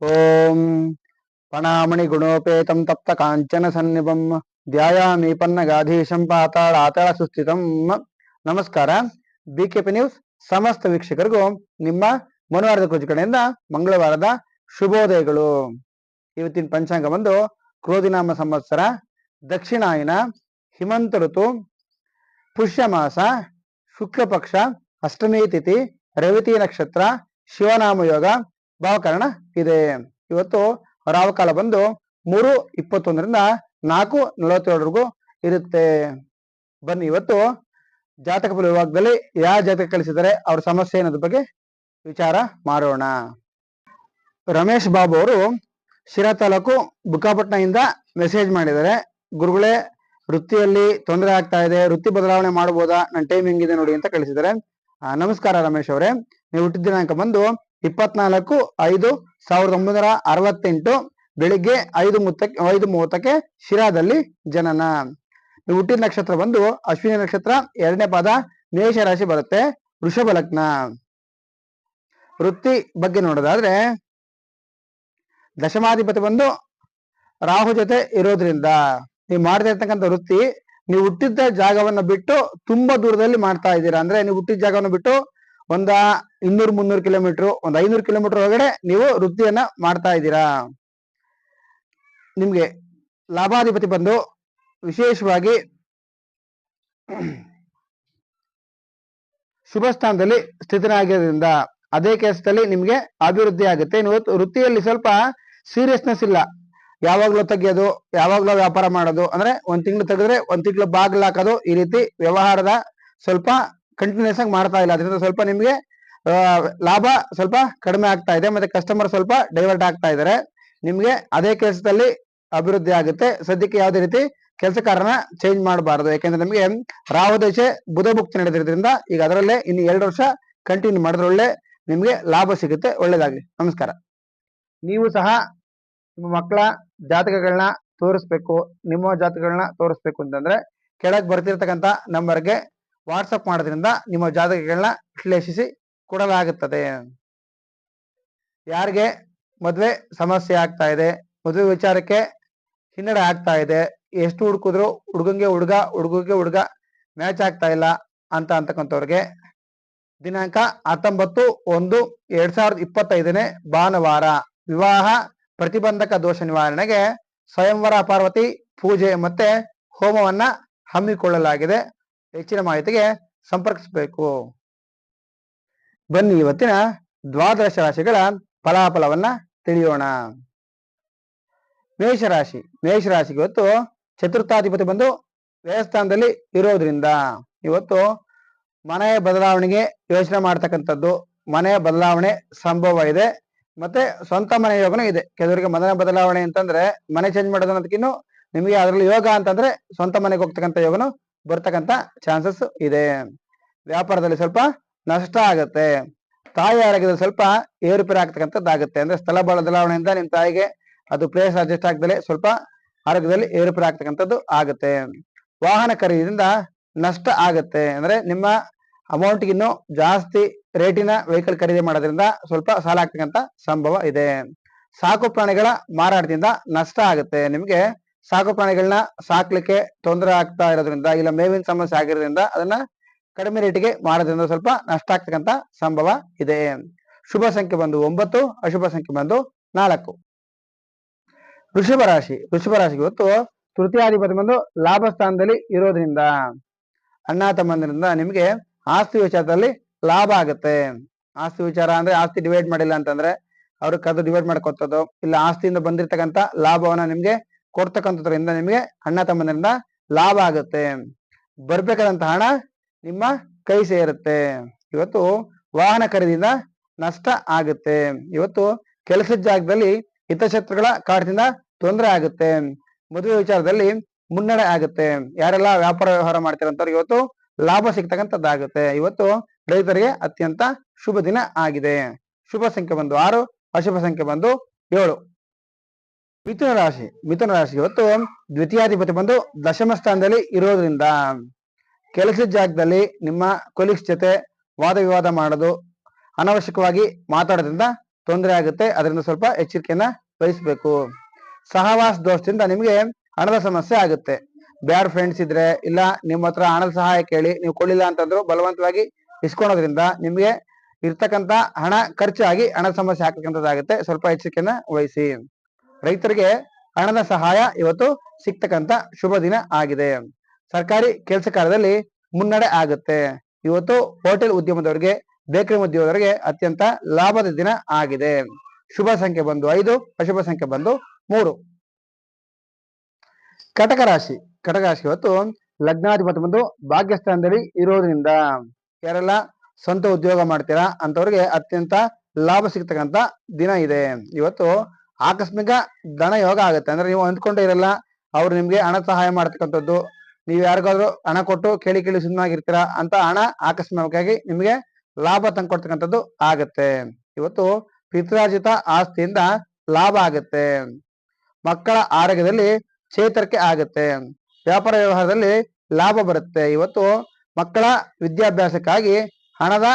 ಓಂ ಪಣಾಮಣಿ ಗುಣೋಪೇತಂ ತಪ್ತ ಕಾಂಚನ ಸನ್ನಿಭಂ ಧ್ಯಾಯಾಮಿ ಪನ್ನಗಾಧೀಶಂ ಪಾತಾಳ ಆತಾಳ ಸುಸ್ಥಿತಂ ನಮಸ್ಕಾರ B K P news ಸಮಸ್ತ ವೀಕ್ಷಕರಿಗೂ ನಿಮ್ಮ ಮನುವಾರದ ಕುರಿತು ಕಡೆಯಿಂದ ಮಂಗಳವಾರದ ಶುಭೋದಯಗಳು. ಇವತ್ತಿನ ಪಂಚಾಂಗ ಬಂದು ಕ್ರೋಧಿನಾಮ ಸಂವತ್ಸರ, ದಕ್ಷಿಣಾಯನ, ಹಿಮಂತ ಋತು, ಪುಷ್ಯ ಮಾಸ ಪಕ್ಷ ಅಷ್ಟಮಿ ತಿಥಿ, ರೇವತಿ ನಕ್ಷತ್ರ, ಶಿವನಾಮ ಯೋಗ ಭಾವಕರಣ ಇದೆ. ಇವತ್ತು ರಾವಕಾಲ ಬಂದು ಮೂರು ಇಪ್ಪತ್ತೊಂದರಿಂದ ನಾಲ್ಕು ನಲವತ್ತೇಳರಿಗೂ ಇರುತ್ತೆ. ಬನ್ನಿ, ಇವತ್ತು ಜಾತಕ ಫಲ ವಿಭಾಗದಲ್ಲಿ ಯಾವ ಜಾತಕ ಕಳಿಸಿದರೆ ಅವ್ರ ಸಮಸ್ಯೆ ಅನ್ನೋದ್ರ ಬಗ್ಗೆ ವಿಚಾರ ಮಾಡೋಣ. ರಮೇಶ್ ಬಾಬು ಅವರು ಶಿರಾ ತಾಲೂಕು ಬುಕ್ಕಾಪಟ್ನದಿಂದ ಮೆಸೇಜ್ ಮಾಡಿದ್ದಾರೆ. ಗುರುಗಳೇ, ವೃತ್ತಿಯಲ್ಲಿ ತೊಂದರೆ ಆಗ್ತಾ ಇದೆ, ವೃತ್ತಿ ಬದಲಾವಣೆ ಮಾಡಬಹುದಾ? ನನ್ನ ಟೈಮ್ ಹೆಂಗಿದೆ ನೋಡಿ ಅಂತ ಕಳಿಸಿದ್ದಾರೆ. ನಮಸ್ಕಾರ ರಮೇಶ್ ಅವರೇ. ನೀವು ಹುಟ್ಟಿದ ದಿನಾಂಕ ಬಂದು ಇಪ್ಪತ್ನಾಲ್ಕು, ಐದು, ಸಾವಿರದ ಒಂಬೈನೂರ ಅರವತ್ತೆಂಟು, ಬೆಳಿಗ್ಗೆ ಐದು ಐದು ಮೂವತ್ತಕ್ಕೆ ಶಿರಾದಲ್ಲಿ ಜನನ. ನೀವು ಹುಟ್ಟಿದ ನಕ್ಷತ್ರ ಬಂದು ಅಶ್ವಿನಿ ನಕ್ಷತ್ರ ಎರಡನೇ ಪಾದ ಮೇಷ ರಾಶಿ ಬರುತ್ತೆ, ವೃಷಭ ಲಗ್ನ. ವೃತ್ತಿ ಬಗ್ಗೆ ನೋಡೋದಾದ್ರೆ, ದಶಮಾಧಿಪತಿ ಬಂದು ರಾಹು ಜೊತೆ ಇರೋದ್ರಿಂದ, ನೀವು ಮಾಡ್ತಾ ಇರ್ತಕ್ಕಂಥ ವೃತ್ತಿ, ನೀವು ಹುಟ್ಟಿದ್ದ ಜಾಗವನ್ನ ಬಿಟ್ಟು ತುಂಬಾ ದೂರದಲ್ಲಿ ಮಾಡ್ತಾ ಇದ್ದೀರಾ. ಅಂದ್ರೆ ನೀವು ಹುಟ್ಟಿದ ಜಾಗವನ್ನು ಬಿಟ್ಟು ಒಂದ ಇನ್ನೂರು ಮುನ್ನೂರು ಕಿಲೋಮೀಟರ್, ಒಂದ್ ಐನೂರು ಕಿಲೋಮೀಟರ್ ಒಳಗಡೆ ನೀವು ವೃತ್ತಿಯನ್ನ ಮಾಡ್ತಾ ಇದ್ದೀರಾ? ನಿಮ್ಗೆ ಲಾಭಾಧಿಪತಿ ಬಂದು ವಿಶೇಷವಾಗಿ ಶುಭ ಸ್ಥಾನದಲ್ಲಿ ಸ್ಥಿತನಾಗಿರೋದ್ರಿಂದ ಅದೇ ಕೆಲಸದಲ್ಲಿ ನಿಮ್ಗೆ ಅಭಿವೃದ್ಧಿ ಆಗುತ್ತೆ. ನೀವು ವೃತ್ತಿಯಲ್ಲಿ ಸ್ವಲ್ಪ ಸೀರಿಯಸ್ನೆಸ್ ಇಲ್ಲ. ಯಾವಾಗ್ಲೂ ತೆಗೆಯೋದು, ಯಾವಾಗ್ಲೂ ವ್ಯಾಪಾರ ಮಾಡೋದು, ಅಂದ್ರೆ ಒಂದ್ ತಿಂಗಳು ತೆಗೆದ್ರೆ ಒಂದ್ ತಿಂಗಳು ಬಾಗಿಲು ಹಾಕೋದು ಈ ರೀತಿ ವ್ಯವಹಾರದ ಸ್ವಲ್ಪ ಕಂಟಿನ್ಯೂಸ್ ಆಗಿ ಮಾಡ್ತಾ ಇಲ್ಲ. ಅದರಿಂದ ಸ್ವಲ್ಪ ನಿಮಗೆ ಲಾಭ ಸ್ವಲ್ಪ ಕಡಿಮೆ ಆಗ್ತಾ ಇದೆ. ಮತ್ತೆ ಕಸ್ಟಮರ್ ಸ್ವಲ್ಪ ಡೈವರ್ಟ್ ಆಗ್ತಾ ಇದ್ದಾರೆ. ನಿಮ್ಗೆ ಅದೇ ಕೆಲಸದಲ್ಲಿ ಅಭಿವೃದ್ಧಿ ಆಗುತ್ತೆ. ಸದ್ಯಕ್ಕೆ ಯಾವುದೇ ರೀತಿ ಕೆಲಸಕಾರನ ಚೇಂಜ್ ಮಾಡಬಾರದು. ಯಾಕೆಂದ್ರೆ ನಮಗೆ ರಾಹು ದೇಶ ಬುಧ ಭುಕ್ತಿ ನಡೆದಿರೋದ್ರಿಂದ ಈಗ ಅದರಲ್ಲೇ ಇನ್ನು ಎರಡು ವರ್ಷ ಕಂಟಿನ್ಯೂ ಮಾಡಿದ್ರೆ ಒಳ್ಳೆ ನಿಮ್ಗೆ ಲಾಭ ಸಿಗುತ್ತೆ. ಒಳ್ಳೇದಾಗಲಿ. ನಮಸ್ಕಾರ. ನೀವು ಸಹ ನಿಮ್ಮ ಮಕ್ಕಳ ಜಾತಕಗಳನ್ನ ತೋರಿಸ್ಬೇಕು. ನಿಮ್ಮ ಜಾತಕಗಳನ್ನ ತೋರಿಸ್ಬೇಕು ಅಂತಂದ್ರೆ ಕೆಳಗೆ ಬರ್ತಿರ್ತಕ್ಕಂಥ ನಂಬರ್ಗೆ ವಾಟ್ಸಪ್ ಮಾಡೋದ್ರಿಂದ ನಿಮ್ಮ ಜಾತಕಗಳನ್ನ ವಿಶ್ಲೇಷಿಸಿ ಕೊಡಲಾಗುತ್ತದೆ. ಯಾರಿಗೆ ಮದುವೆ ಸಮಸ್ಯೆ ಆಗ್ತಾ ಇದೆ, ಮದುವೆ ವಿಚಾರಕ್ಕೆ ಹಿನ್ನಡೆ ಆಗ್ತಾ ಇದೆ, ಎಷ್ಟು ಹುಡುಕಿದ್ರು ಹುಡುಗಂಗೆ ಹುಡುಗ, ಹುಡುಗಗೆ ಹುಡುಗ ಮ್ಯಾಚ್ ಆಗ್ತಾ ಇಲ್ಲ ಅಂತ ಅಂತಕ್ಕಂಥವ್ರಿಗೆ ದಿನಾಂಕ ಹತ್ತೊಂಬತ್ತು ಒಂದು ಎರಡ್ ಸಾವಿರದ ಇಪ್ಪತ್ತೈದನೇ ಭಾನುವಾರ. ವಿವಾಹ ಪ್ರತಿಬಂಧಕ ದೋಷ ನಿವಾರಣೆಗೆ ಸ್ವಯಂವರ ಪಾರ್ವತಿ ಪೂಜೆ ಮತ್ತೆ ಹೋಮವನ್ನ ಹಮ್ಮಿಕೊಳ್ಳಲಾಗಿದೆ. ಹೆಚ್ಚಿನ ಮಾಹಿತಿಗೆ ಸಂಪರ್ಕಿಸಬೇಕು. ಬನ್ನಿ ಇವತ್ತಿನ ದ್ವಾದಶ ರಾಶಿಗಳ ಫಲಾಫಲವನ್ನ ತಿಳಿಯೋಣ. ಮೇಷರಾಶಿ ಮೇಷರಾಶಿಗೆ ಇವತ್ತು ಚತುರ್ಥಾಧಿಪತಿ ಬಂದು ದೇವಸ್ಥಾನದಲ್ಲಿ ಇರೋದ್ರಿಂದ ಇವತ್ತು ಮನೆಯ ಬದಲಾವಣೆಗೆ ಯೋಚನೆ ಮಾಡ್ತಕ್ಕಂಥದ್ದು. ಮನೆಯ ಬದಲಾವಣೆ ಸಂಭವ ಇದೆ. ಮತ್ತೆ ಸ್ವಂತ ಮನೆ ಯೋಗನೂ ಇದೆ. ಕೆಲವರಿಗೆ ಮನೆ ಬದಲಾವಣೆ ಅಂತಂದ್ರೆ ಮನೆ ಚೇಂಜ್ ಮಾಡೋದನ್ನೋದಕ್ಕಿನ್ನು ನಿಮಗೆ ಅದರಲ್ಲಿ ಯೋಗ ಅಂತಂದ್ರೆ ಸ್ವಂತ ಮನೆಗೆ ಹೋಗ್ತಕ್ಕಂಥ ಯೋಗನು ಬರ್ತಕ್ಕಂಥ ಚಾನ್ಸಸ್ ಇದೆ. ವ್ಯಾಪಾರದಲ್ಲಿ ಸ್ವಲ್ಪ ನಷ್ಟ ಆಗತ್ತೆ. ತಾಯಿ ಆರೋಗ್ಯದಲ್ಲಿ ಸ್ವಲ್ಪ ಏರುಪೇರು ಆಗ್ತಕ್ಕಂಥದ್ದಾಗುತ್ತೆ ಅಂದ್ರೆ ಸ್ಥಳ ಬದಲಾವಣೆಯಿಂದ ನಿಮ್ ತಾಯಿಗೆ ಅದು ಪ್ಲೇಸ್ ಅಡ್ಜಸ್ಟ್ ಆಗ್ದಲೆ ಸ್ವಲ್ಪ ಆರೋಗ್ಯದಲ್ಲಿ ಏರುಪೇರು ಆಗ್ತಕ್ಕಂಥದ್ದು ಆಗುತ್ತೆ. ವಾಹನ ಖರೀದಿಯಿಂದ ನಷ್ಟ ಆಗತ್ತೆ. ಅಂದ್ರೆ ನಿಮ್ಮ ಅಮೌಂಟ್ ಇನ್ನು ಜಾಸ್ತಿ ರೇಟಿನ ವೆಹಿಕಲ್ ಖರೀದಿ ಮಾಡೋದ್ರಿಂದ ಸ್ವಲ್ಪ ಸಾಲ ಆಗ್ತಕ್ಕಂಥ ಸಂಭವ ಇದೆ. ಸಾಕು ಪ್ರಾಣಿಗಳ ಮಾರಾಟದಿಂದ ನಷ್ಟ ಆಗುತ್ತೆ. ನಿಮ್ಗೆ ಸಾಕು ಪ್ರಾಣಿಗಳನ್ನ ಸಾಕ್ಲಿಕ್ಕೆ ತೊಂದರೆ ಆಗ್ತಾ ಇರೋದ್ರಿಂದ ಇಲ್ಲ ಮೇವಿನ ಸಮಸ್ಯೆ ಆಗಿರೋದ್ರಿಂದ ಅದನ್ನ ಕಡಿಮೆ ರೇಟಿಗೆ ಮಾಡೋದ್ರಿಂದ ಸ್ವಲ್ಪ ನಷ್ಟ ಆಗ್ತಕ್ಕಂತ ಸಂಭವ ಇದೆ. ಶುಭ ಸಂಖ್ಯೆ ಬಂದು ಒಂಬತ್ತು, ಅಶುಭ ಸಂಖ್ಯೆ ಬಂದು ನಾಲ್ಕು. ವೃಷಭ ರಾಶಿ, ವೃಷಭ ರಾಶಿಗೆ ಇವತ್ತು ತೃತೀಯಾಧಿಪತಿ ಬಂದು ಲಾಭ ಸ್ಥಾನದಲ್ಲಿ ಇರೋದ್ರಿಂದ ಅಣ್ಣ ತಮ್ಮಂದಿರಿಂದ ನಿಮ್ಗೆ ಆಸ್ತಿ ವಿಚಾರದಲ್ಲಿ ಲಾಭ ಆಗುತ್ತೆ. ಆಸ್ತಿ ವಿಚಾರ ಅಂದ್ರೆ ಆಸ್ತಿ ಡಿವೈಡ್ ಮಾಡಿಲ್ಲ ಅಂತಂದ್ರೆ ಅವ್ರಿಗೆ ಕದ್ದು ಡಿವೈಡ್ ಮಾಡ್ಕೊತದ್ದು ಇಲ್ಲ ಆಸ್ತಿಯಿಂದ ಬಂದಿರ್ತಕ್ಕಂಥ ಲಾಭವನ್ನ ನಿಮ್ಗೆ ಕೊಡ್ತಕ್ಕಂಥದ್ರಿಂದ ನಿಮಗೆ ಅಣ್ಣ ತಮ್ಮನಿಂದ ಲಾಭ ಆಗುತ್ತೆ. ಬರ್ಬೇಕಾದಂತ ಹಣ ನಿಮ್ಮ ಕೈ ಸೇರುತ್ತೆ. ಇವತ್ತು ವಾಹನ ಖರೀದಿಯಿಂದ ನಷ್ಟ ಆಗುತ್ತೆ. ಇವತ್ತು ಕೆಲಸದ ಜಾಗದಲ್ಲಿ ಹಿತಶತ್ರುಗಳ ಕಾಟದಿಂದ ತೊಂದರೆ ಆಗುತ್ತೆ. ಮದುವೆ ವಿಚಾರದಲ್ಲಿ ಮುನ್ನಡೆ ಆಗುತ್ತೆ. ಯಾರೆಲ್ಲ ವ್ಯಾಪಾರ ವ್ಯವಹಾರ ಮಾಡ್ತಿರಂತವ್ರಿಗೆ ಇವತ್ತು ಲಾಭ ಸಿಗ್ತಕ್ಕಂಥದ್ದಾಗುತ್ತೆ. ಇವತ್ತು ರೈತರಿಗೆ ಅತ್ಯಂತ ಶುಭ ದಿನ ಆಗಿದೆ. ಶುಭ ಸಂಖ್ಯೆ ಬಂದು ಆರು, ಅಶುಭ ಸಂಖ್ಯೆ ಬಂದು ಏಳು. ಮಿಥುನ ರಾಶಿ ಮಿಥುನ ರಾಶಿ ಇವತ್ತು ದ್ವಿತೀಯಾಧಿಪತಿ ಬಂದು ದಶಮ ಸ್ಥಾನದಲ್ಲಿ ಇರೋದ್ರಿಂದ ಕೆಲಸದ ಜಾಗದಲ್ಲಿ ನಿಮ್ಮ ಕೊಲೀಗ್ಸ್ ಜೊತೆ ವಾದ ವಿವಾದ ಮಾಡೋದು ಅನವಶ್ಯಕವಾಗಿ ಮಾತಾಡೋದ್ರಿಂದ ತೊಂದರೆ ಆಗುತ್ತೆ. ಅದರಿಂದ ಸ್ವಲ್ಪ ಎಚ್ಚರಿಕೆಯನ್ನ ವಹಿಸ್ಬೇಕು. ಸಹವಾಸ ದೋಷದಿಂದ ನಿಮಗೆ ಹಣದ ಸಮಸ್ಯೆ ಆಗುತ್ತೆ. ಬ್ಯಾಡ್ ಫ್ರೆಂಡ್ಸ್ ಇದ್ರೆ ಇಲ್ಲ ನಿಮ್ಮ ಹತ್ರ ಹಣದ ಸಹಾಯ ಕೇಳಿ, ನೀವು ಕೊಡಲಿಲ್ಲ ಅಂತಂದ್ರು ಬಲವಂತವಾಗಿ ಇಸ್ಕೊಳೋದ್ರಿಂದ ನಿಮಗೆ ಇರ್ತಕ್ಕಂತ ಹಣ ಖರ್ಚಾಗಿ ಹಣದ ಸಮಸ್ಯೆ ಹಾಕಕ್ಕಂಥದ್ದಾಗುತ್ತೆ ಸ್ವಲ್ಪ ಎಚ್ಚರಿಕೆಯನ್ನ ವಹಿಸಿ. ರೈತರಿಗೆ ಹಣದ ಸಹಾಯ ಇವತ್ತು ಸಿಗ್ತಕ್ಕಂತ ಶುಭ ದಿನ ಆಗಿದೆ. ಸರ್ಕಾರಿ ಕೆಲಸ ಕಾರ್ಯದಲ್ಲಿ ಮುನ್ನಡೆ ಆಗುತ್ತೆ. ಇವತ್ತು ಹೋಟೆಲ್ ಉದ್ಯಮದವರಿಗೆ, ಬೇಕರಿ ಉದ್ಯಮದವರಿಗೆ ಅತ್ಯಂತ ಲಾಭದ ದಿನ ಆಗಿದೆ. ಶುಭ ಸಂಖ್ಯೆ ಬಂದು ಐದು, ಅಶುಭ ಸಂಖ್ಯೆ ಬಂದು ಮೂರು. ಕಟಕ ರಾಶಿ. ಕಟಕ ರಾಶಿ ಇವತ್ತು ಲಗ್ನಾಧಿಪತಿ ಬಂದು ಭಾಗ್ಯಸ್ಥಾನದಲ್ಲಿ ಇರೋದ್ರಿಂದ ಯಾರೆಲ್ಲ ಸ್ವಂತ ಉದ್ಯೋಗ ಮಾಡ್ತೀರಾ ಅಂತವ್ರಿಗೆ ಅತ್ಯಂತ ಲಾಭ ಸಿಗ್ತಕ್ಕಂತ ದಿನ ಇದೆ. ಇವತ್ತು ಆಕಸ್ಮಿಕ ಧನ ಯೋಗ ಆಗುತ್ತೆ. ಅಂದ್ರೆ ನೀವು ಅಂದ್ಕೊಂಡೇ ಇರಲ್ಲ, ಅವ್ರು ನಿಮ್ಗೆ ಹಣ ಸಹಾಯ ಮಾಡ್ತಕ್ಕಂಥದ್ದು. ನೀವು ಯಾರಿಗಾದ್ರೂ ಹಣ ಕೊಟ್ಟು ಕೇಳಿ ಕೇಳಿ ಸುಮ್ಮನಾಗಿರ್ತೀರಾ ಅಂತ ಹಣ ಆಕಸ್ಮಿಕವಾಗಿ ನಿಮಗೆ ಲಾಭ ತಂದ್ಕೊಡ್ತಕ್ಕಂಥದ್ದು ಆಗತ್ತೆ. ಇವತ್ತು ಪಿತ್ರಾರ್ಜಿತ ಆಸ್ತಿಯಿಂದ ಲಾಭ ಆಗುತ್ತೆ. ಮಕ್ಕಳ ಆರೋಗ್ಯದಲ್ಲಿ ಚೇತರಿಕೆ ಆಗುತ್ತೆ. ವ್ಯಾಪಾರ ವ್ಯವಹಾರದಲ್ಲಿ ಲಾಭ ಬರುತ್ತೆ. ಇವತ್ತು ಮಕ್ಕಳ ವಿದ್ಯಾಭ್ಯಾಸಕ್ಕಾಗಿ ಹಣದ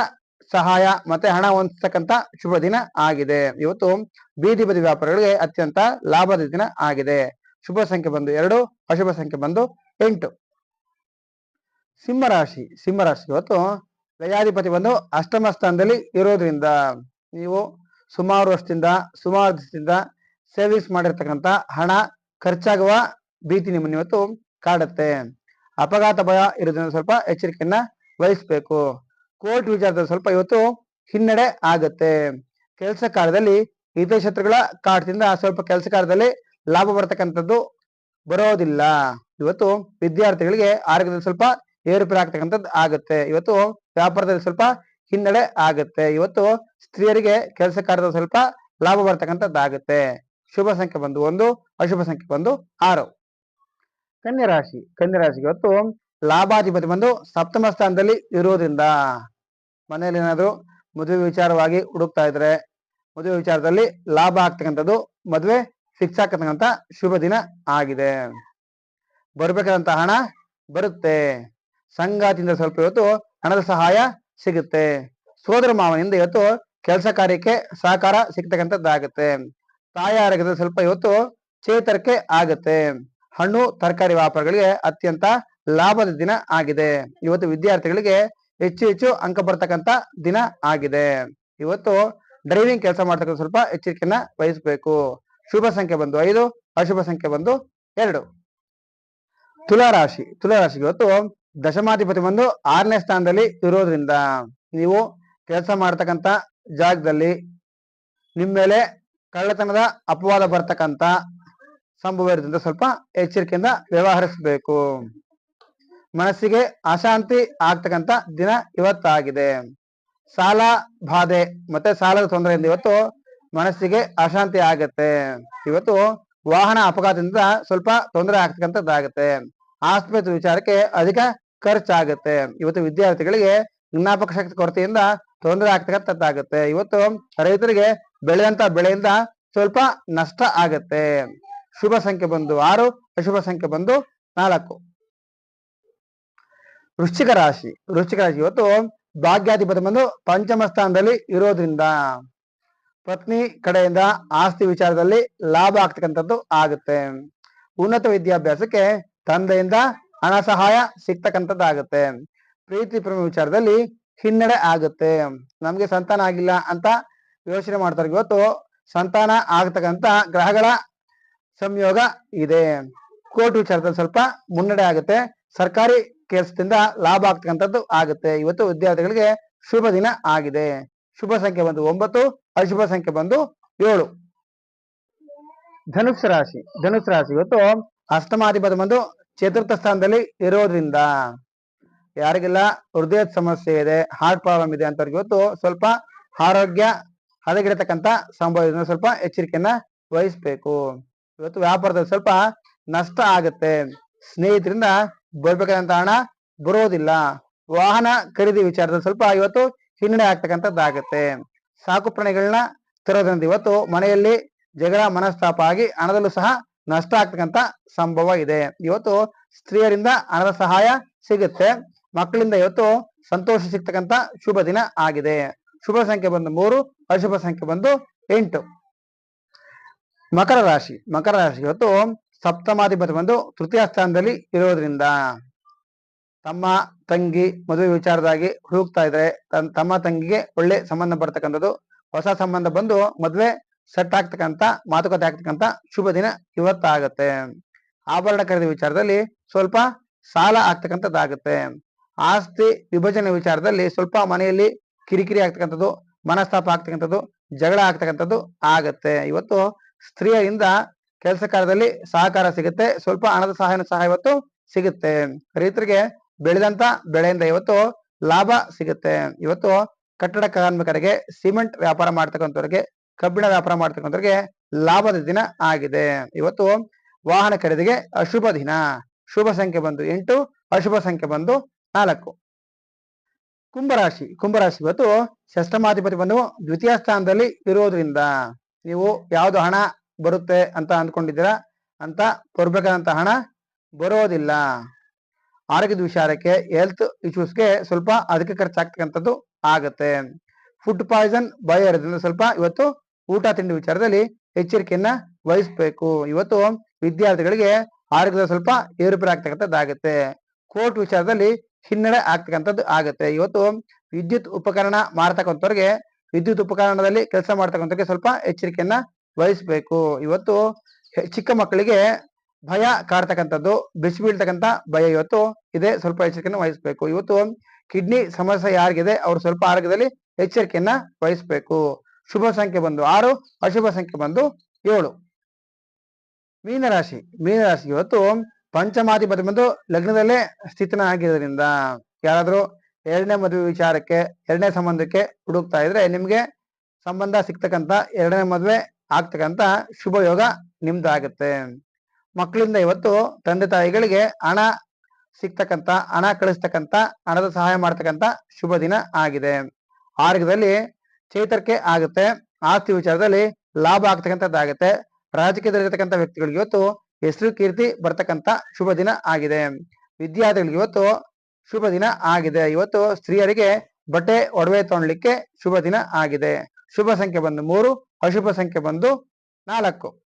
ಸಹಾಯ ಮತ್ತೆ ಹಣ ಹೊಂದತಕ್ಕಂತ ಶುಭ ದಿನ ಆಗಿದೆ. ಇವತ್ತು ಬೀದಿ ಬದಿ ವ್ಯಾಪಾರಿಗಳಿಗೆ ಅತ್ಯಂತ ಲಾಭದ ದಿನ ಆಗಿದೆ. ಶುಭ ಸಂಖ್ಯೆ ಬಂದು ಎರಡು, ಅಶುಭ ಸಂಖ್ಯೆ ಬಂದು ಎಂಟು. ಸಿಂಹರಾಶಿ ಸಿಂಹರಾಶಿ ಇವತ್ತು ಲಯಾಧಿಪತಿ ಬಂದು ಅಷ್ಟಮ ಸ್ಥಾನದಲ್ಲಿ ಇರೋದ್ರಿಂದ ನೀವು ಸುಮಾರು ವರ್ಷದಿಂದ, ಸುಮಾರು ದಿವಸದಿಂದ ಸೇವಿಂಗ್ಸ್ ಮಾಡಿರ್ತಕ್ಕಂಥ ಹಣ ಖರ್ಚಾಗುವ ಭೀತಿ ನಿಮ್ಮನ್ನು ಇವತ್ತು ಕಾಡುತ್ತೆ. ಅಪಘಾತ ಭಯ ಇರೋದ್ರಿಂದ ಸ್ವಲ್ಪ ಎಚ್ಚರಿಕೆಯನ್ನ ವಹಿಸ್ಬೇಕು. ಕೋರ್ಟ್ ವಿಚಾರದಲ್ಲಿ ಸ್ವಲ್ಪ ಇವತ್ತು ಹಿನ್ನಡೆ ಆಗತ್ತೆ. ಕೆಲಸ ಕಾರ್ಯದಲ್ಲಿ ಹಿತಶತ್ರುಗಳ ಕಾಟದಿಂದ ಸ್ವಲ್ಪ ಕೆಲಸ ಕಾರ್ಯದಲ್ಲಿ ಲಾಭ ಬರ್ತಕ್ಕಂಥದ್ದು ಬರೋದಿಲ್ಲ. ಇವತ್ತು ವಿದ್ಯಾರ್ಥಿಗಳಿಗೆ ಆರೋಗ್ಯದಲ್ಲಿ ಸ್ವಲ್ಪ ಏರುಪೇರು ಆಗ್ತಕ್ಕಂಥದ್ದು ಆಗುತ್ತೆ. ಇವತ್ತು ವ್ಯಾಪಾರದಲ್ಲಿ ಸ್ವಲ್ಪ ಹಿನ್ನಡೆ ಆಗುತ್ತೆ. ಇವತ್ತು ಸ್ತ್ರೀಯರಿಗೆ ಕೆಲಸ ಕಾರ್ಯದ ಸ್ವಲ್ಪ ಲಾಭ ಬರ್ತಕ್ಕಂಥದ್ದು ಆಗುತ್ತೆ. ಶುಭ ಸಂಖ್ಯೆ ಬಂದು ಒಂದು, ಅಶುಭ ಸಂಖ್ಯೆ ಬಂದು ಆರು. ಕನ್ಯಾ ರಾಶಿ ಇವತ್ತು ಲಾಭಾಧಿಪತಿ ಬಂದು ಸಪ್ತಮ ಸ್ಥಾನದಲ್ಲಿ ಇರೋದ್ರಿಂದ ಮನೆಯಲ್ಲಿ ಏನಾದ್ರು ಮದುವೆ ವಿಚಾರವಾಗಿ ಹುಡುಕ್ತಾ ಇದ್ರೆ, ಮದುವೆ ವಿಚಾರದಲ್ಲಿ ಲಾಭ ಆಗ್ತಕ್ಕಂಥದ್ದು ಮದುವೆ ಫಿಕ್ಸ್ ಆಗ್ತಕ್ಕಂಥ ಶುಭ ದಿನ ಆಗಿದೆ. ಬರ್ಬೇಕಾದಂತ ಹಣ ಬರುತ್ತೆ. ಸಂಗಾತಿಯಿಂದ ಸ್ವಲ್ಪ ಇವತ್ತು ಹಣದ ಸಹಾಯ ಸಿಗುತ್ತೆ. ಸೋದರ ಮಾವನಿಂದ ಇವತ್ತು ಕೆಲಸ ಕಾರ್ಯಕ್ಕೆ ಸಹಕಾರ ಸಿಗ್ತಕ್ಕಂಥದ್ದಾಗುತ್ತೆ. ತಾಯಿ ಆರೋಗ್ಯದ ಸ್ವಲ್ಪ ಇವತ್ತು ಚೇತರಿಕೆ ಆಗುತ್ತೆ. ಹಣ್ಣು, ತರಕಾರಿ ವ್ಯಾಪಾರಗಳಿಗೆ ಅತ್ಯಂತ ಲಾಭದ ದಿನ ಆಗಿದೆ. ಇವತ್ತು ವಿದ್ಯಾರ್ಥಿಗಳಿಗೆ ಹೆಚ್ಚು ಹೆಚ್ಚು ಅಂಕ ಬರ್ತಕ್ಕಂತ ದಿನ ಆಗಿದೆ. ಇವತ್ತು ಡ್ರೈವಿಂಗ್ ಕೆಲಸ ಮಾಡ್ತಕ್ಕಂಥ ಸ್ವಲ್ಪ ಎಚ್ಚರಿಕೆಯನ್ನ ವಹಿಸಬೇಕು. ಶುಭ ಸಂಖ್ಯೆ ಬಂದು ಐದು, ಅಶುಭ ಸಂಖ್ಯೆ ಬಂದು ಎರಡು. ತುಲಾರಾಶಿ ತುಲಾರಾಶಿಗೆ ಇವತ್ತು ದಶಮಾಧಿಪತಿ ಬಂದು ಆರನೇ ಸ್ಥಾನದಲ್ಲಿ ಇರೋದ್ರಿಂದ ನೀವು ಕೆಲಸ ಮಾಡ್ತಕ್ಕಂಥ ಜಾಗದಲ್ಲಿ ನಿಮ್ಮ ಮೇಲೆ ಕಳ್ಳತನದ ಅಪವಾದ ಬರ್ತಕ್ಕಂಥ ಸಂಭವ ಇರೋದ್ರಿಂದ ಸ್ವಲ್ಪ ಎಚ್ಚರಿಕೆಯಿಂದ ವ್ಯವಹರಿಸಬೇಕು. ಮನಸ್ಸಿಗೆ ಅಶಾಂತಿ ಆಗ್ತಕ್ಕಂತ ದಿನ ಇವತ್ತಾಗಿದೆ. ಸಾಲ ಬಾಧೆ ಮತ್ತೆ ಸಾಲದ ತೊಂದರೆಯಿಂದ ಇವತ್ತು ಮನಸ್ಸಿಗೆ ಅಶಾಂತಿ ಆಗತ್ತೆ. ಇವತ್ತು ವಾಹನ ಅಪಘಾತದಿಂದ ಸ್ವಲ್ಪ ತೊಂದರೆ ಆಗ್ತಕ್ಕಂಥದ್ದಾಗತ್ತೆ. ಆಸ್ಪತ್ರೆ ವಿಚಾರಕ್ಕೆ ಅಧಿಕ ಖರ್ಚಾಗತ್ತೆ. ಇವತ್ತು ವಿದ್ಯಾರ್ಥಿಗಳಿಗೆ ಜ್ಞಾಪಕ ಶಕ್ತಿ ಕೊರತೆಯಿಂದ ತೊಂದರೆ ಆಗ್ತಕ್ಕಂಥದ್ದಾಗತ್ತೆ. ಇವತ್ತು ರೈತರಿಗೆ ಬೆಳೆದಂತ ಬೆಳೆಯಿಂದ ಸ್ವಲ್ಪ ನಷ್ಟ ಆಗತ್ತೆ. ಶುಭ ಸಂಖ್ಯೆ ಬಂದು ಆರು, ಅಶುಭ ಸಂಖ್ಯೆ ಬಂದು ನಾಲ್ಕು. ವೃಶ್ಚಿಕ ರಾಶಿ. ವೃಶ್ಚಿಕ ರಾಶಿ ಇವತ್ತು ಭಾಗ್ಯಾಧಿಪತಿ ಬಂದು ಪಂಚಮ ಸ್ಥಾನದಲ್ಲಿ ಇರೋದ್ರಿಂದ ಪತ್ನಿ ಕಡೆಯಿಂದ ಆಸ್ತಿ ವಿಚಾರದಲ್ಲಿ ಲಾಭ ಆಗ್ತಕ್ಕಂಥದ್ದು ಆಗುತ್ತೆ. ಉನ್ನತ ವಿದ್ಯಾಭ್ಯಾಸಕ್ಕೆ ತಂದೆಯಿಂದ ಹಣ ಸಹಾಯ ಸಿಗ್ತಕ್ಕಂಥದ್ದಾಗುತ್ತೆ. ಪ್ರೀತಿ ಪ್ರೇಮ ವಿಚಾರದಲ್ಲಿ ಹಿನ್ನಡೆ ಆಗುತ್ತೆ. ನಮ್ಗೆ ಸಂತಾನ ಆಗಿಲ್ಲ ಅಂತ ಯೋಚನೆ ಮಾಡ್ತಾರೆ. ಇವತ್ತು ಸಂತಾನ ಆಗತಕ್ಕಂತ ಗ್ರಹಗಳ ಸಂಯೋಗ ಇದೆ. ಕೋರ್ಟ್ ವಿಚಾರದಲ್ಲಿ ಸ್ವಲ್ಪ ಮುನ್ನಡೆ ಆಗುತ್ತೆ. ಸರ್ಕಾರಿ ಕೆಲಸದಿಂದ ಲಾಭ ಆಗ್ತಕ್ಕಂಥದ್ದು ಆಗುತ್ತೆ. ಇವತ್ತು ವಿದ್ಯಾರ್ಥಿಗಳಿಗೆ ಶುಭ ದಿನ ಆಗಿದೆ. ಶುಭ ಸಂಖ್ಯೆ ಬಂದು ಒಂಬತ್ತು, ಅಶುಭ ಸಂಖ್ಯೆ ಬಂದು ಏಳು. ಧನುಸ್ ರಾಶಿ ಧನುಸ್ ರಾಶಿ ಇವತ್ತು ಅಷ್ಟಮಾಧಿಪತಿ ಬಂದು ಚತುರ್ಥ ಸ್ಥಾನದಲ್ಲಿ ಇರೋದ್ರಿಂದ ಯಾರಿಗೆಲ್ಲ, ಹೃದಯದ ಸಮಸ್ಯೆ ಇದೆ ಹಾರ್ಟ್ ಪ್ರಾಬ್ಲಮ್ ಇದೆ ಅಂತವ್ರಿಗೆ ಇವತ್ತು ಸ್ವಲ್ಪ ಆರೋಗ್ಯ ಹದಗಿಡತಕ್ಕಂತ ಸಂಭವ ಸ್ವಲ್ಪ ಎಚ್ಚರಿಕೆಯನ್ನ ವಹಿಸ್ಬೇಕು. ಇವತ್ತು ವ್ಯಾಪಾರದಲ್ಲಿ ಸ್ವಲ್ಪ ನಷ್ಟ ಆಗುತ್ತೆ. ಸ್ನೇಹಿತರಿಂದ ಬರ್ಬೇಕಾದಂತ ಹಣ ಬರೋದಿಲ್ಲ. ವಾಹನ ಖರೀದಿ ವಿಚಾರದಲ್ಲಿ ಸ್ವಲ್ಪ ಇವತ್ತು ಹಿನ್ನಡೆ ಆಗ್ತಕ್ಕಂಥದ್ದಾಗತ್ತೆ. ಸಾಕು ಪ್ರಾಣಿಗಳನ್ನ ತರೋದ್ರಿಂದ ಇವತ್ತು ಮನೆಯಲ್ಲಿ ಜಗಳ ಮನಸ್ತಾಪ ಆಗಿ ಹಣದಲ್ಲೂ ಸಹ ನಷ್ಟ ಆಗ್ತಕ್ಕಂಥ ಸಂಭವ ಇದೆ. ಇವತ್ತು ಸ್ತ್ರೀಯರಿಂದ ಹಣದ ಸಹಾಯ ಸಿಗುತ್ತೆ. ಮಕ್ಕಳಿಂದ ಇವತ್ತು ಸಂತೋಷ ಸಿಗ್ತಕ್ಕಂಥ ಶುಭ ದಿನ ಆಗಿದೆ. ಶುಭ ಸಂಖ್ಯೆ ಬಂದು ಮೂರು, ಅಶುಭ ಸಂಖ್ಯೆ ಬಂದು ಎಂಟು. ಮಕರ ರಾಶಿ ಮಕರ ರಾಶಿ ಇವತ್ತು ಸಪ್ತಮಾಧಿಪತಿ ಬಂದು ತೃತೀಯ ಸ್ಥಾನದಲ್ಲಿ ಇರೋದ್ರಿಂದ ತಮ್ಮ ತಂಗಿ ಮದುವೆ ವಿಚಾರದಾಗಿ ಹುಡುಕ್ತಾ ಇದ್ರೆ ತಮ್ಮ ತಂಗಿಗೆ ಒಳ್ಳೆ ಸಂಬಂಧ ಬರ್ತಕ್ಕಂಥದ್ದು, ಹೊಸ ಸಂಬಂಧ ಬಂದು ಮದ್ವೆ ಸೆಟ್ ಆಗ್ತಕ್ಕಂಥ, ಮಾತುಕತೆ ಆಗ್ತಕ್ಕಂತ ಶುಭ ದಿನ ಇವತ್ತಾಗತ್ತೆ. ಆಭರಣ ಖರೀದಿ ವಿಚಾರದಲ್ಲಿ ಸ್ವಲ್ಪ ಸಾಲ ಆಗ್ತಕ್ಕಂಥದ್ದಾಗತ್ತೆ. ಆಸ್ತಿ ವಿಭಜನೆ ವಿಚಾರದಲ್ಲಿ ಸ್ವಲ್ಪ ಮನೆಯಲ್ಲಿ ಕಿರಿಕಿರಿ ಆಗ್ತಕ್ಕಂಥದ್ದು, ಮನಸ್ತಾಪ ಆಗ್ತಕ್ಕಂಥದ್ದು, ಜಗಳ ಆಗ್ತಕ್ಕಂಥದ್ದು ಆಗತ್ತೆ. ಇವತ್ತು ಸ್ತ್ರೀಯರಿಂದ ಕೆಲಸ ಕಾರ್ಯದಲ್ಲಿ ಸಹಕಾರ ಸಿಗುತ್ತೆ. ಸ್ವಲ್ಪ ಹಣದ ಸಹಾಯನ ಸಹ ಇವತ್ತು ಸಿಗುತ್ತೆ. ರೈತರಿಗೆ ಬೆಳೆದಂತ ಬೆಳೆಯಿಂದ ಇವತ್ತು ಲಾಭ ಸಿಗುತ್ತೆ. ಇವತ್ತು ಕಟ್ಟಡ ಕಾರ್ಮಿಕರಿಗೆ, ಸಿಮೆಂಟ್ ವ್ಯಾಪಾರ ಮಾಡ್ತಕ್ಕಂಥವ್ರಿಗೆ, ಕಬ್ಬಿಣ ವ್ಯಾಪಾರ ಮಾಡ್ತಕ್ಕಂಥವ್ರಿಗೆ ಲಾಭದ ದಿನ ಆಗಿದೆ. ಇವತ್ತು ವಾಹನ ಖರೀದಿಗೆ ಅಶುಭ ದಿನ. ಶುಭ ಸಂಖ್ಯೆ ಬಂದು ಎಂಟು, ಅಶುಭ ಸಂಖ್ಯೆ ಬಂದು ನಾಲ್ಕು. ಕುಂಭರಾಶಿ ಕುಂಭರಾಶಿ ಇವತ್ತು ಷಷ್ಠಮಾಧಿಪತಿ ಬಂದು ದ್ವಿತೀಯ ಸ್ಥಾನದಲ್ಲಿ ಇರೋದ್ರಿಂದ ನೀವು ಯಾವುದು ಹಣ ಬರುತ್ತೆ ಅಂತ ಅಂದ್ಕೊಂಡಿದ್ದೀರಾ? ಅಂತ ಬರ್ಬೇಕಾದಂತ ಹಣ ಬರೋದಿಲ್ಲ. ಆರೋಗ್ಯದ ವಿಚಾರಕ್ಕೆ ಹೆಲ್ತ್ ಇಶ್ಯೂಸ್ಗೆ ಸ್ವಲ್ಪ ಅದಕ್ಕೆ ಖರ್ಚಾಗ್ತಕ್ಕಂಥದ್ದು ಆಗತ್ತೆ. ಫುಡ್ ಪಾಯ್ಸನ್ ಭಯ ಸ್ವಲ್ಪ ಇವತ್ತು ಊಟ ತಿಂಡಿ ವಿಚಾರದಲ್ಲಿ ಎಚ್ಚರಿಕೆಯನ್ನ ವಹಿಸ್ಬೇಕು. ಇವತ್ತು ವಿದ್ಯಾರ್ಥಿಗಳಿಗೆ ಆರೋಗ್ಯದ ಸ್ವಲ್ಪ ಏರುಪೇರು ಆಗ್ತಕ್ಕಂಥದ್ದಾಗತ್ತೆ. ಕೋರ್ಟ್ ವಿಚಾರದಲ್ಲಿ ಹಿನ್ನಡೆ ಆಗ್ತಕ್ಕಂಥದ್ದು ಆಗುತ್ತೆ. ಇವತ್ತು ವಿದ್ಯುತ್ ಉಪಕರಣ ಮಾಡ್ತಕ್ಕಂಥವ್ರಿಗೆ ವಿದ್ಯುತ್ ಉಪಕರಣದಲ್ಲಿ ಕೆಲಸ ಮಾಡ್ತಕ್ಕಂಥವ್ರಿಗೆ ಸ್ವಲ್ಪ ಎಚ್ಚರಿಕೆಯನ್ನ ವಹಿಸ್ಬೇಕು. ಇವತ್ತು ಚಿಕ್ಕ ಮಕ್ಕಳಿಗೆ ಭಯ ಕಾಡ್ತಕ್ಕಂಥದ್ದು, ಬಿಸಿ ಬೀಳ್ತಕ್ಕಂಥ ಭಯ ಇವತ್ತು ಇದೆ. ಸ್ವಲ್ಪ ಎಚ್ಚರಿಕೆಯನ್ನು ವಹಿಸ್ಬೇಕು. ಇವತ್ತು ಕಿಡ್ನಿ ಸಮಸ್ಯೆ ಯಾರಿಗಿದೆ, ಅವ್ರು ಸ್ವಲ್ಪ ಆರೋಗ್ಯದಲ್ಲಿ ಎಚ್ಚರಿಕೆಯನ್ನ ವಹಿಸ್ಬೇಕು. ಶುಭ ಸಂಖ್ಯೆ ಬಂದು ಆರು, ಅಶುಭ ಸಂಖ್ಯೆ ಬಂದು ಏಳು. ಮೀನರಾಶಿ ಮೀನರಾಶಿ ಇವತ್ತು ಪಂಚಮಾಧಿಪತಿ ಬಂದು ಲಗ್ನದಲ್ಲೇ ಸ್ಥಿತನ ಆಗಿರೋದ್ರಿಂದ ಯಾರಾದ್ರೂ ಎರಡನೇ ಮದುವೆ ವಿಚಾರಕ್ಕೆ, ಎರಡನೇ ಸಂಬಂಧಕ್ಕೆ ಹುಡುಕ್ತಾ ಇದ್ರೆ ನಿಮ್ಗೆ ಸಂಬಂಧ ಸಿಗ್ತಕ್ಕಂಥ ಎರಡನೇ ಮದುವೆ ಆಗ್ತಕ್ಕಂತ ಶುಭ ಯೋಗ ನಿಮ್ದಾಗತ್ತೆ. ಮಕ್ಕಳಿಂದ ಇವತ್ತು ತಂದೆ ತಾಯಿಗಳಿಗೆ ಹಣ ಸಿಗ್ತಕ್ಕಂತ ಹಣ ಕಳಿಸ್ತಕ್ಕಂತ ಹಣದ ಸಹಾಯ ಮಾಡ್ತಕ್ಕಂತ ಶುಭ ದಿನ ಆಗಿದೆ. ಆರೋಗ್ಯದಲ್ಲಿ ಚೇತರಿಕೆ ಆಗುತ್ತೆ. ಆಸ್ತಿ ವಿಚಾರದಲ್ಲಿ ಲಾಭ ಆಗ್ತಕ್ಕಂಥದ್ದಾಗುತ್ತೆ. ರಾಜಕೀಯದಲ್ಲಿರ್ತಕ್ಕಂಥ ವ್ಯಕ್ತಿಗಳಿಗೆ ಇವತ್ತು ಹೆಸರು, ಕೀರ್ತಿ ಬರ್ತಕ್ಕಂಥ ಶುಭ ದಿನ ಆಗಿದೆ. ವಿದ್ಯಾರ್ಥಿಗಳಿಗೆ ಇವತ್ತು ಶುಭ ದಿನ ಆಗಿದೆ. ಇವತ್ತು ಸ್ತ್ರೀಯರಿಗೆ ಬಟ್ಟೆ ಒಡವೆ ತಗೊಳ್ಳಿಕ್ಕೆ ಶುಭ ದಿನ ಆಗಿದೆ. ಶುಭ ಸಂಖ್ಯೆ ಬಂದು ಮೂರು ಅಶುಭ ಸಂಖ್ಯೆ ಬಂದು ನಾಲ್ಕು.